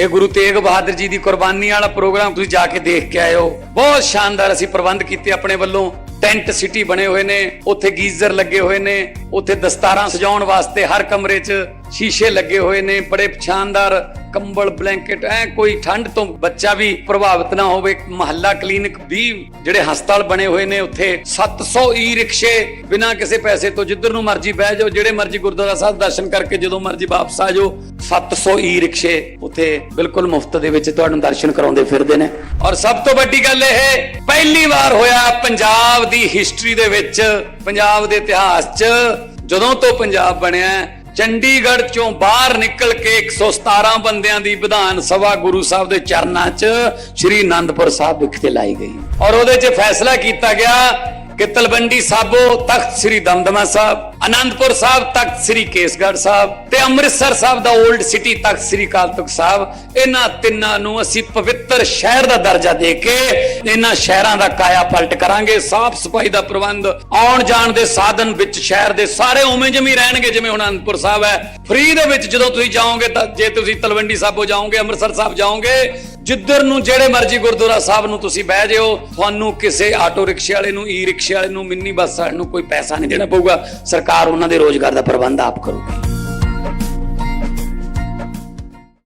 ਇਹ ਗੁਰੂ ਤੇਗ ਬਹਾਦਰ ਜੀ ਦੀ ਕੁਰਬਾਨੀ ਵਾਲਾ ਪ੍ਰੋਗਰਾਮ ਤੁਸੀਂ ਜਾ ਕੇ ਦੇਖ ਕੇ ਆਇਓ। ਬਹੁਤ ਸ਼ਾਨਦਾਰ ਅਸੀਂ ਪ੍ਰਬੰਧ ਕੀਤੇ ਆਪਣੇ ਵੱਲੋਂ। ਟੈਂਟ ਸਿਟੀ ਬਣੇ ਹੋਏ ਨੇ, ਉੱਥੇ ਗੀਜ਼ਰ ਲੱਗੇ ਹੋਏ ਨੇ, ਉੱਥੇ ਦਸਤਾਰਾਂ ਸਜਾਉਣ ਵਾਸਤੇ ਹਰ ਕਮਰੇ 'ਚ ਸ਼ੀਸ਼ੇ ਲੱਗੇ ਹੋਏ ਨੇ, ਬੜੇ ਸ਼ਾਨਦਾਰ ਕੰਬਲ, ਬਲੈਂਕਟ, ਐ ਕੋਈ ਠੰਡ ਤੋਂ ਬੱਚਾ ਵੀ ਪ੍ਰਭਾਵਿਤ ਨਾ ਹੋਵੇ। ਮਹੱਲਾ ਕਲੀਨਿਕ ਵੀ ਜਿਹੜੇ ਹਸਪਤਾਲ ਬਣੇ ਹੋਏ ਨੇ, ਉੱਥੇ 700 ਈ ਰਿਕਸ਼ੇ ਬਿਨਾਂ ਕਿਸੇ ਪੈਸੇ ਤੋਂ ਜਿੱਧਰ ਨੂੰ ਮਰਜ਼ੀ ਬਹਿ ਜਾਓ, ਜਿਹੜੇ ਮਰਜ਼ੀ ਗੁਰਦੁਆਰਾ ਸਾਹਿਬ ਦਰਸ਼ਨ ਕਰਕੇ ਜਦੋਂ ਮਰਜ਼ੀ ਵਾਪਸ ਆ ਜਾਓ। 700 ਈ ਰਿਕਸ਼ੇ ਉੱਥੇ ਬਿਲਕੁਲ ਮੁਫਤ ਦੇ ਵਿੱਚ ਤੁਹਾਨੂੰ ਦਰਸ਼ਨ ਕਰਾਉਂਦੇ ਫਿਰਦੇ ਨੇ। ਔਰ ਸਭ ਤੋਂ ਵੱਡੀ ਗੱਲ ਇਹ, ਪਹਿਲੀ ਵਾਰ ਹੋਇਆ ਪੰਜਾਬ ਦੀ ਹਿਸਟਰੀ ਦੇ ਵਿੱਚ, ਪੰਜਾਬ ਦੇ ਇਤਿਹਾਸ 'ਚ। ਜਦੋਂ ਤੋਂ ਪੰਜਾਬ ਬਣਿਆ, ਚੰਡੀਗੜ੍ਹ ਚੋਂ ਬਾਹਰ ਨਿਕਲ ਕੇ 117 ਬੰਦਿਆਂ ਦੀ ਵਿਧਾਨ ਸਭਾ ਗੁਰੂ ਸਾਹਿਬ ਦੇ ਚਰਨਾਂ 'ਚ ਸ੍ਰੀ ਅਨੰਦਪੁਰ ਸਾਹਿਬ ਵਿਖੇ ਲਾਈ ਗਈ। ਔਰ ਉਹਦੇ 'ਚ ਫੈਸਲਾ ਕੀਤਾ ਗਿਆ ਕਿ ਤਲਵੰਡੀ ਸਾਬੋ ਤਖਤ ਸ੍ਰੀ ਦਮਦਮਾ ਸਾਹਿਬ, ਅਨੰਦਪੁਰ ਸਾਹਿਬ ਤਖਤ ਸ੍ਰੀ ਕੇਸਗੜ੍ਹ ਸਾਹਿਬ ਤੇ ਅੰਮ੍ਰਿਤਸਰ ਸਾਹਿਬ ਦਾ 올ਡ ਸਿਟੀ ਤਖਤ ਸ੍ਰੀ ਅਕਾਲ ਸਾਹਿਬ, ਇਹਨਾਂ ਤਿੰਨਾਂ ਨੂੰ ਅਸੀਂ ਪਵਿੱਤਰ ਸ਼ਹਿਰ ਦਾ ਦਰਜਾ ਦੇ ਕੇ ਇਹਨਾਂ ਸ਼ਹਿਰਾਂ ਦਾ ਕਾਇਆ ਪਲਟ ਕਰਾਂਗੇ। ਸਾਫ਼ ਸਫ਼ਾਈ ਦਾ ਪ੍ਰਬੰਧ, ਆਉਣ ਜਾਣ ਦੇ ਸਾਧਨ ਵਿੱਚ ਸ਼ਹਿਰ ਦੇ ਸਾਰੇ ਉਵੇਂ ਜਿਵੇਂ ਰਹਿਣਗੇ, ਜਿਵੇਂ ਹੁਣ ਅਨੰਦਪੁਰ ਸਾਹਿਬ ਹੈ। ਫ੍ਰੀ ਦੇ ਵਿੱਚ ਜਦੋਂ ਤੁਸੀਂ ਜਾਓਗੇ ਤਾਂ, ਜੇ ਤੁਸੀਂ ਤਲਵੰਡੀ ਸਾਬੋ ਜਾਓਗੇ, ਅੰਮ੍ਰਿਤਸਰ ਸਾਹਿਬ ਜਾਓਗੇ ਜਿੱਧਰ ਨੂੰ ਜਿਹੜੇ ਮਰਜ਼ੀ ਗੁਰਦੁਆਰਾ ਸਾਹਿਬ ਨੂੰ ਤੁਸੀਂ ਬਹਿ ਜਿਓ ਤੁਹਾਨੂੰ ਕਿਸੇ ਆਟੋ ਰਿਕਸ਼ੇ ਵਾਲੇ ਨੂੰ ਈ ਰਿਕਸ਼ੇ ਵਾਲੇ ਨੂੰ, ਮਿੰਨੀ ਬੱਸ ਵਾਲੇ ਨੂੰ ਕੋਈ ਪੈਸਾ ਨਹੀਂ ਦੇਣਾ ਪਊਗਾ। ਸਰਕਾਰ ਉਹਨਾਂ ਦੇ ਰੋਜ਼ਗਾਰ ਦਾ ਪ੍ਰਬੰਧ ਆਪ ਕਰੂਗੀ।